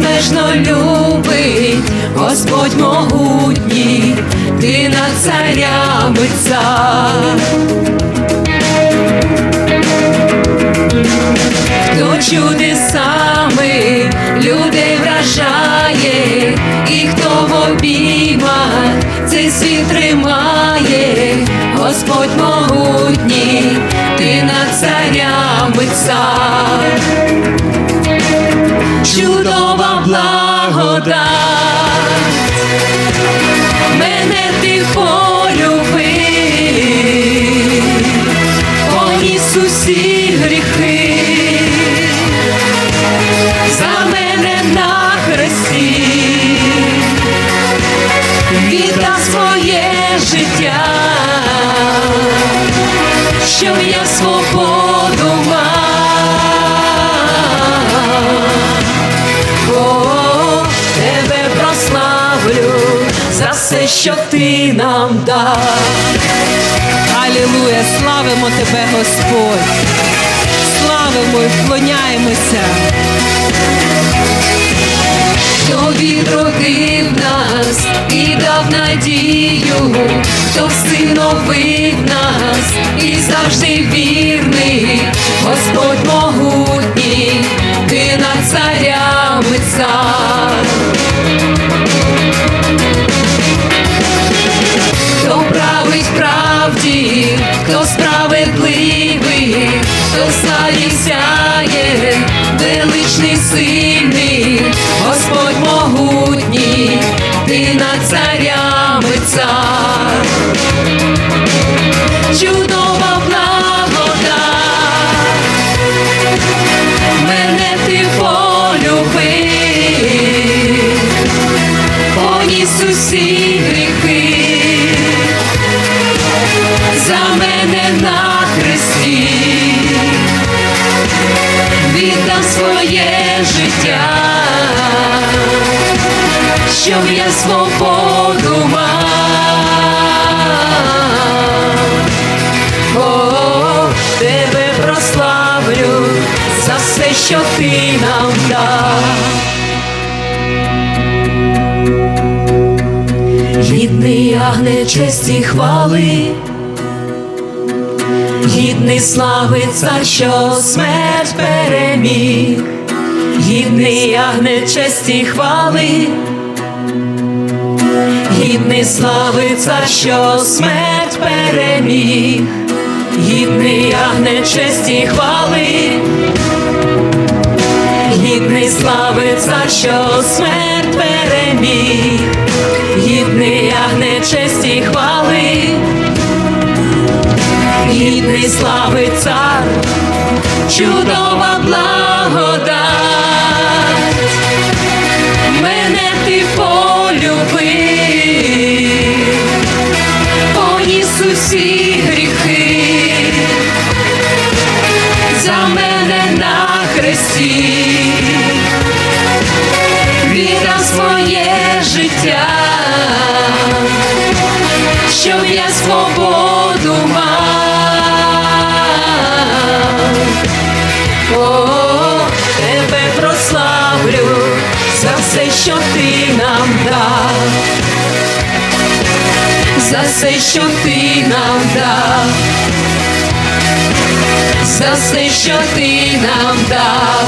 безмежно любить, Господь могутній, ти над царями цар. Хто чудесами людей вражає, і хто в обіймах цей світ тримає, Господь могутній, ти над царями цар. Чудова благодать, мене ти полюбив, поніс усі гріхи, за мене на хресті, віддав своє життя, щоб я свободу все, що ти нам дав. Алілуя, славимо тебе, Господь. Славимо і вклоняємося. Хто відродив нас і дав надію, хто всиновив нас і завжди вірний, Господь хто сяє, величний сильний, Господь могутній, ти над царями цар. Чудова благодать, мене ти полюбив, поніс усі гріхи. За мене на хресті, своє життя, щоб я свободу мав. О, тебе прославлю за все, що ти нам дав. Гідний агне честі хвали, гідний слави цар, що смерть переміг, гідний агне честі хвали, гідний слави цар, що смерть переміг, гідний агне честі хвали, гідний слави цар, що смерть переміг, гідний агне честі хвали, слави цар, чудова благодать, за все, що ти нам дав, за все, що ти нам дав,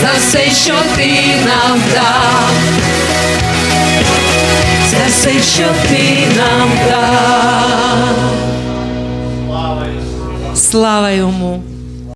за все, що ти нам дав, за все, що ти нам дав. Слава йому.